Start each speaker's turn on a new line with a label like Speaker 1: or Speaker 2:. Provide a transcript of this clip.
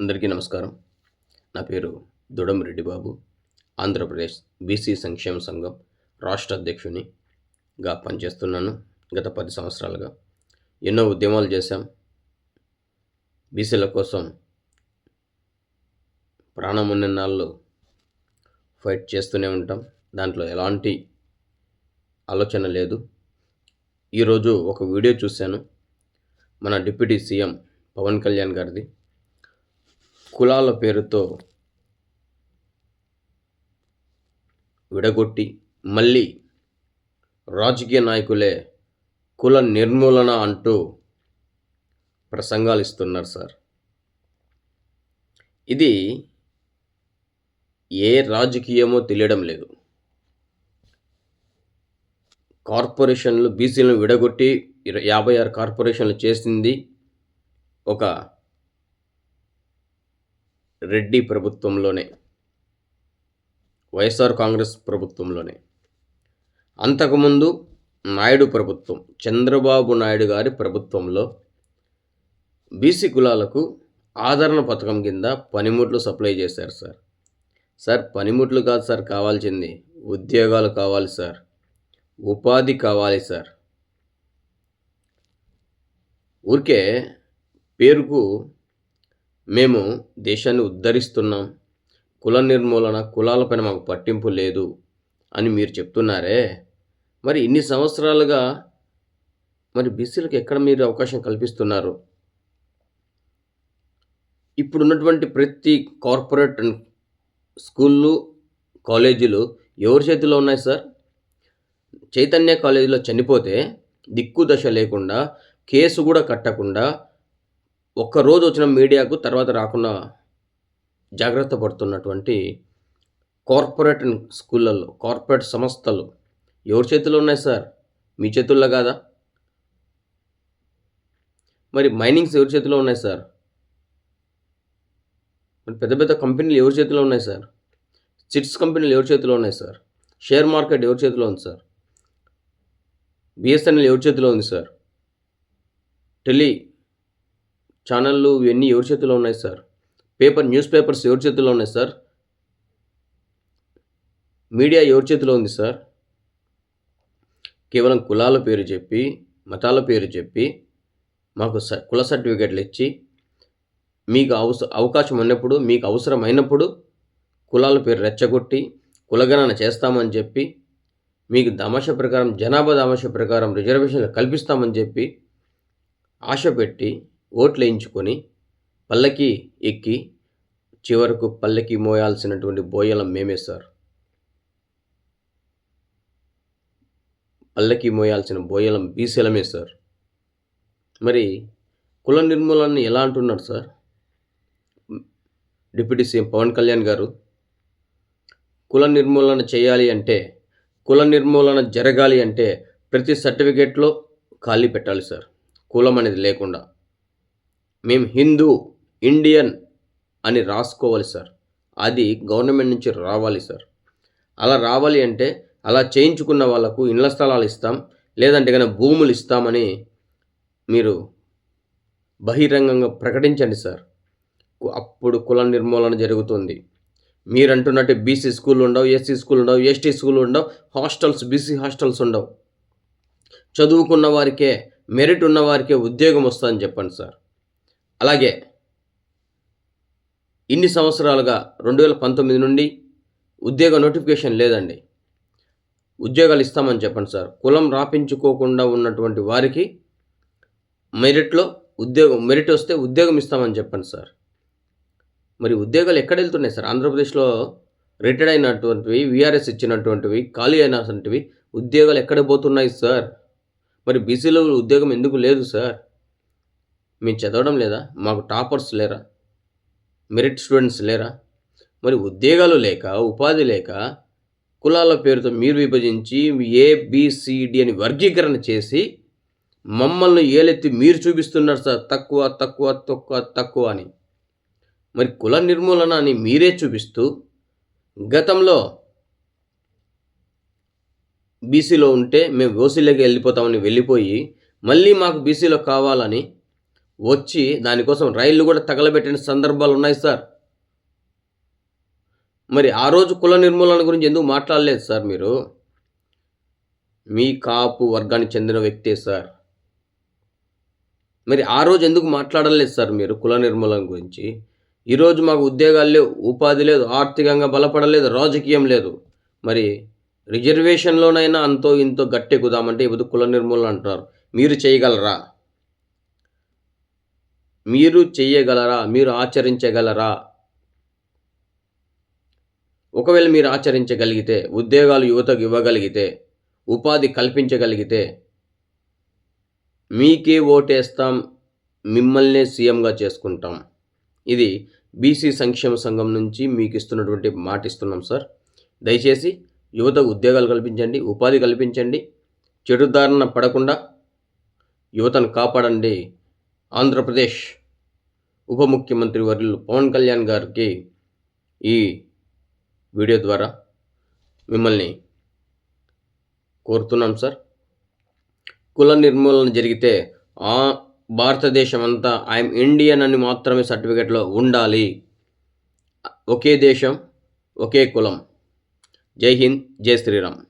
Speaker 1: అందరికీ నమస్కారం. నా పేరు దొడమిరెడ్డి బాబు ఆంధ్రప్రదేశ్ బీసీ సంక్షేమ సంఘం రాష్ట్ర అధ్యక్షునిగా పనిచేస్తున్నాను గత పది సంవత్సరాలుగా. ఎన్నో ఉద్యమాలు చేశాం. బీసీల కోసం ప్రాణం ఫైట్ చేస్తూనే ఉంటాం. దాంట్లో ఎలాంటి ఆలోచన లేదు. ఈరోజు ఒక వీడియో చూశాను. మన డిప్యూటీ సీఎం పవన్ కళ్యాణ్ గారిది. కులాల పేరుతో విడగొట్టి మళ్ళీ రాజకీయ నాయకులే కుల నిర్మూలన అంటూ ప్రసంగాలు ఇస్తున్నారు సార్. ఇది ఏ రాజకీయమో తెలియడం లేదు. కార్పొరేషన్లు బీసీలను విడగొట్టి ఇర- యాభై ఆరు కార్పొరేషన్లు చేసింది ఒక రెడ్డి ప్రభుత్వంలోనే వైఎస్ఆర్ కాంగ్రెస్ ప్రభుత్వంలోనే. అంతకుముందు నాయుడు ప్రభుత్వం చంద్రబాబు నాయుడు గారి ప్రభుత్వంలో బీసీ కులాలకు ఆదరణ పథకం కింద పనిముట్లు సప్లై చేశారు సార్. సార్ పనిముట్లు కాదు సార్ కావాల్సింది ఉద్యోగాలు కావాలి సార్ ఉపాధి కావాలి సార్. ఊరికే పేరుకు మేము దేశాన్ని ఉద్ధరిస్తున్నాం. కుల నిర్మూలన కులాలపైన మాకు పట్టింపు లేదు అని మీరు చెప్తున్నారే? మరి ఇన్ని సంవత్సరాలుగా మరి బీసీలకు ఎక్కడ మీరు అవకాశం కల్పిస్తున్నారు? ఇప్పుడున్నటువంటి ప్రతి కార్పొరేట్ అండ్ స్కూళ్ళు కాలేజీలు ఎవరి చేతిలో ఉన్నాయి సార్? చైతన్య కాలేజీలో చనిపోతే దిక్కు దశ లేకుండా కేసు కూడా కట్టకుండా ఒక్కరోజు వచ్చిన మీడియాకు తర్వాత రాకుండా జాగ్రత్త పడుతున్నటువంటి కార్పొరేట్ స్కూళ్ళల్లో కార్పొరేట్ సంస్థలు ఎవరి చేతుల్లో ఉన్నాయి సార్? మీ చేతుల్లో కాదా? మరి మైనింగ్స్ ఎవరి చేతిలో ఉన్నాయి సార్? మరి పెద్ద పెద్ద కంపెనీలు ఎవరి చేతిలో ఉన్నాయి సార్? చిట్స్ కంపెనీలు ఎవరి చేతిలో ఉన్నాయి సార్? షేర్ మార్కెట్ ఎవరి చేతిలో ఉంది సార్? బిఎస్ఎన్ఎల్ ఎవరి చేతిలో ఉంది సార్? టెలి ఛానళ్ళు ఇవన్నీ ఎవరి చేతిలో ఉన్నాయి సార్? పేపర్ న్యూస్ పేపర్స్ ఎవరి చేతిలో ఉన్నాయి సార్? మీడియా ఎవరి చేతిలో ఉంది సార్? కేవలం కులాల పేరు చెప్పి మతాల పేరు చెప్పి మాకు స కుల సర్టిఫికెట్లు ఇచ్చి మీకు అవస అవకాశం ఉన్నప్పుడు మీకు అవసరమైనప్పుడు కులాల పేరు రెచ్చగొట్టి కులగణన చేస్తామని చెప్పి మీకు దామాష ప్రకారం జనాభా దామాష ప్రకారం రిజర్వేషన్లు కల్పిస్తామని చెప్పి ఆశ పెట్టి ఓట్లు వేయించుకొని పల్లకి ఎక్కి చివరకు పల్లకి మోయాల్సినటువంటి బోయలం మేమే సార్ పల్లకి మోయాల్సిన బోయలం బీసీలమే సార్ మరి కుల నిర్మూలన ఎలా అంటున్నారు sir? Deputy CM Pawan Kalyan garu కుల నిర్మూలన చేయాలి అంటే కుల నిర్మూలన జరగాలి అంటే ప్రతి సర్టిఫికేట్లో ఖాళీ పెట్టాలి సార్. కులం అనేది లేకుండా. మేము హిందూ ఇండియన్ అని రాసుకోవాలి సార్. అది గవర్నమెంట్ నుంచి రావాలి సార్. అలా రావాలి అంటే అలా చేయించుకున్న వాళ్ళకు ఇళ్ళ స్థలాలు ఇస్తాం లేదంటే కనుక భూములు ఇస్తామని మీరు బహిరంగంగా ప్రకటించండి సార్. అప్పుడు కుల నిర్మూలన జరుగుతుంది. మీరు అంటున్నట్టు బీసీ స్కూల్ ఉండవు ఎస్సీ స్కూల్ ఉండవు ఎస్టీ స్కూల్ ఉండవు హాస్టల్స్ బీసీ హాస్టల్స్ ఉండవు. చదువుకున్న వారికే మెరిట్ ఉన్న వారికే ఉద్యోగం వస్తుందని చెప్పండి సార్. అలాగే ఇన్ని సంవత్సరాలుగా రెండు వేల పంతొమ్మిది నుండి ఉద్యోగ నోటిఫికేషన్ లేదండి. ఉద్యోగాలు ఇస్తామని చెప్పండి సార్. కులం రాపించుకోకుండా ఉన్నటువంటి వారికి మెరిట్లో ఉద్యోగం మెరిట్ వస్తే ఉద్యోగం ఇస్తామని చెప్పండి సార్. మరి ఉద్యోగాలు ఎక్కడ వెళ్తున్నాయి సార్? ఆంధ్రప్రదేశ్లో రిటైర్డ్ అయినటువంటివి విఆర్ఎస్ ఇచ్చినటువంటివి ఖాళీ అయినటువంటివి ఉద్యోగాలు ఎక్కడ పోతున్నాయి సార్? మరి బీసీలో ఉద్యోగం ఎందుకు లేదు సార్? మేము చదవడం లేదా? మాకు టాపర్స్ లేరా? మెరిట్ స్టూడెంట్స్ లేరా? మరి ఉద్యోగాలు లేక ఉపాధి లేక కులాల పేరుతో మీరు విభజించి ఏ అని వర్గీకరణ చేసి మమ్మల్ని ఏలెత్తి మీరు చూపిస్తున్నారు సార్ తక్కువ తక్కువ తక్కువ తక్కువ అని. మరి కుల నిర్మూలన అని మీరే చూపిస్తూ గతంలో బీసీలో ఉంటే మేము ఓసీలోకి వెళ్ళిపోతామని వెళ్ళిపోయి మళ్ళీ మాకు బీసీలో కావాలని వచ్చి దానికోసం రైళ్ళు కూడా తగలబెట్టిన సందర్భాలు ఉన్నాయి సార్. మరి ఆ రోజు కుల నిర్మూలన గురించి ఎందుకు మాట్లాడలేదు సార్ మీరు? మీ కాపు వర్గానికి చెందిన వ్యక్తే సార్. మరి ఆ రోజు ఎందుకు మాట్లాడలేదు సార్ మీరు కుల నిర్మూలన గురించి? ఈరోజు మాకు ఉద్యోగాలు లేవు ఉపాధి లేదు ఆర్థికంగా బలపడలేదు రాజకీయం లేదు. మరి రిజర్వేషన్లోనైనా అంతో ఇంతో గట్టెక్కుదామంటే ఇప్పుడు కుల నిర్మూలన అంటున్నారు. మీరు చేయగలరా? మీరు చెయ్యగలరా? మీరు ఆచరించగలరా? ఒకవేళ మీరు ఆచరించగలిగితే ఉద్యోగాలు యువతకు ఇవ్వగలిగితే ఉపాధి కల్పించగలిగితే మీకే ఓటేస్తాం మిమ్మల్నే సీఎంగా చేసుకుంటాం. ఇది బీసీ సంక్షేమ సంఘం నుంచి మీకు ఇస్తున్నటువంటి మాట ఇస్తున్నాం సార్. దయచేసి యువతకు ఉద్యోగాలు కల్పించండి ఉపాధి కల్పించండి చెడుదారణ పడకుండా యువతను కాపాడండి. ఆంధ్రప్రదేశ్ ఉప ముఖ్యమంత్రి వర్యులు పవన్ కళ్యాణ్ గారికి ఈ వీడియో ద్వారా మిమ్మల్ని కోరుతున్నాం సార్. కుల నిర్మూలన జరిగితే ఆ భారతదేశం అంతా ఐఎమ్ ఇండియన్ అని మాత్రమే సర్టిఫికెట్లో ఉండాలి. ఒకే దేశం ఒకే కులం. జై హింద్ జై శ్రీరామ్.